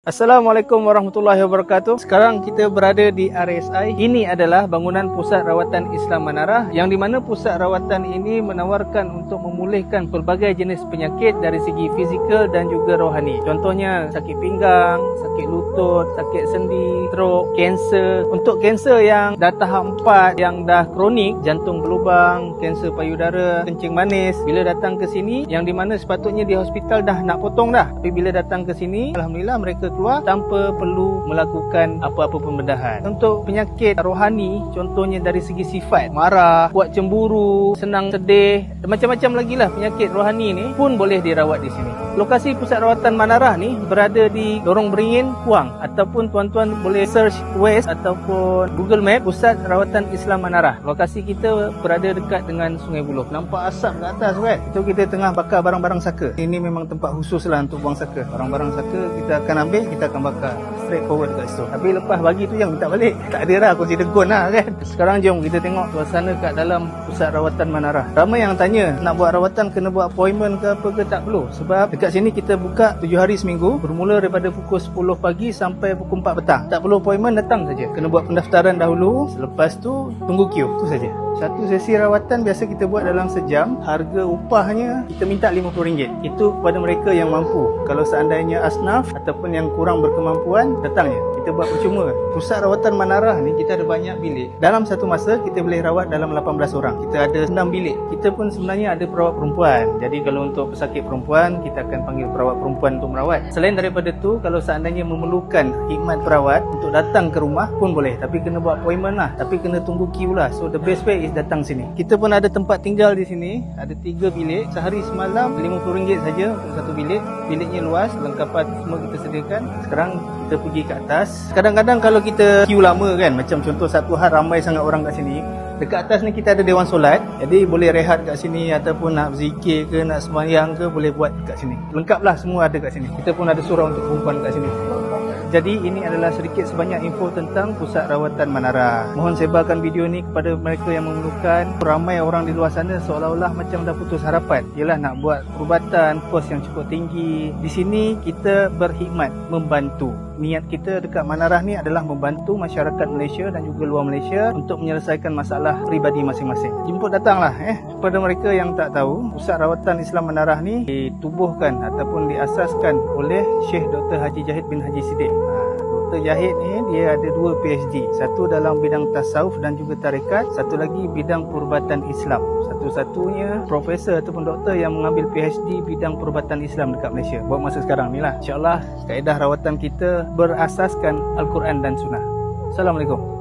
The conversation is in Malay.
Assalamualaikum warahmatullahi wabarakatuh. Sekarang kita berada di RSI. Ini adalah bangunan Pusat Rawatan Islam Manarah yang di mana pusat rawatan ini menawarkan untuk memulihkan pelbagai jenis penyakit dari segi fizikal dan juga rohani. Contohnya sakit pinggang, sakit lutut, sakit sendi, stroke, kanser. Untuk kanser yang dah tahap 4 yang dah kronik, jantung berlubang, kanser payudara, kencing manis, bila datang ke sini yang di mana sepatutnya di hospital dah nak potong dah. Tapi bila datang ke sini, alhamdulillah mereka keluar tanpa perlu melakukan apa-apa pembedahan. Untuk penyakit rohani, contohnya dari segi sifat, marah, kuat cemburu, senang sedih, macam-macam lagi lah penyakit rohani ni pun boleh dirawat di sini. Lokasi pusat rawatan Manarah ni berada di Lorong Beringin, Kuang ataupun tuan-tuan boleh search West ataupun Google Map Pusat Rawatan Islam Manarah. Lokasi kita berada dekat dengan Sungai Buloh. Nampak asap ke atas kan? Itu kita tengah bakar barang-barang saka. Ini memang tempat khusus lah untuk buang saka. Barang-barang saka kita akan ambil kita akan bakar straight forward dekat situ. Tapi lepas bagi tu yang minta balik. Tak ada lah kunci degon lah kan? Sekarang jom kita tengok suasana kat dalam pusat rawatan Manarah. Ramai yang tanya nak buat rawatan kena buat appointment ke apa ke tak perlu. Sebab dekat sini kita buka 7 hari seminggu bermula daripada pukul 10 pagi sampai pukul 4 petang. Tak perlu appointment datang saja. Kena buat pendaftaran dahulu selepas tu tunggu queue. Tu saja. Satu sesi rawatan biasa kita buat dalam sejam. Harga upahnya kita minta RM50 itu kepada mereka yang mampu. Kalau seandainya asnaf ataupun yang kurang berkemampuan datang je. Kita buat percuma. Pusat rawatan Manarah ni kita ada banyak bilik. Dalam satu masa kita boleh rawat dalam 18 orang kita ada 6 bilik. Kita pun sebenarnya ada perawat perempuan. Jadi kalau untuk pesakit perempuan kita akan panggil perawat perempuan untuk merawat. Selain daripada tu kalau seandainya memerlukan khidmat perawat untuk datang ke rumah pun boleh. Tapi kena buat appointment lah. Tapi kena tunggu queue lah. So the best way is datang sini. Kita pun ada tempat tinggal di sini. Ada 3 bilik. Sehari semalam RM50 saja untuk satu bilik. Biliknya luas lengkapan semua kita sediakan. Sekarang kita pergi ke atas. Kadang-kadang kalau kita queue lama kan macam contoh satu hari ramai sangat orang kat sini dekat atas ni kita ada dewan solat jadi boleh rehat kat sini ataupun nak zikir ke nak sembahyang ke boleh buat kat sini lengkap lah semua ada kat sini kita pun ada surau untuk perempuan kat sini jadi ini adalah sedikit sebanyak info tentang pusat rawatan Manara. Mohon sebarkan video ini kepada mereka yang memerlukan. Ramai orang di luar sana seolah-olah macam dah putus harapan. Ialah nak buat perubatan, kos yang cukup tinggi. Di sini kita berkhidmat, membantu. Niat kita dekat Manarah ni adalah membantu masyarakat Malaysia dan juga luar Malaysia untuk menyelesaikan masalah pribadi masing-masing. Jemput datanglah eh kepada mereka yang tak tahu, pusat rawatan Islam Manarah ni ditubuhkan ataupun diasaskan oleh Syekh Dr. Haji Jahid bin Haji Siddiq. Dr. Jahid ni dia ada dua PhD. Satu dalam bidang tasawuf dan juga tarekat, satu lagi bidang perubatan Islam. Satu-satunya profesor ataupun doktor yang mengambil PhD bidang perubatan Islam dekat Malaysia. Buat masa sekarang ni lah. InsyaAllah kaedah rawatan kita berasaskan Al-Quran dan Sunnah. Assalamualaikum.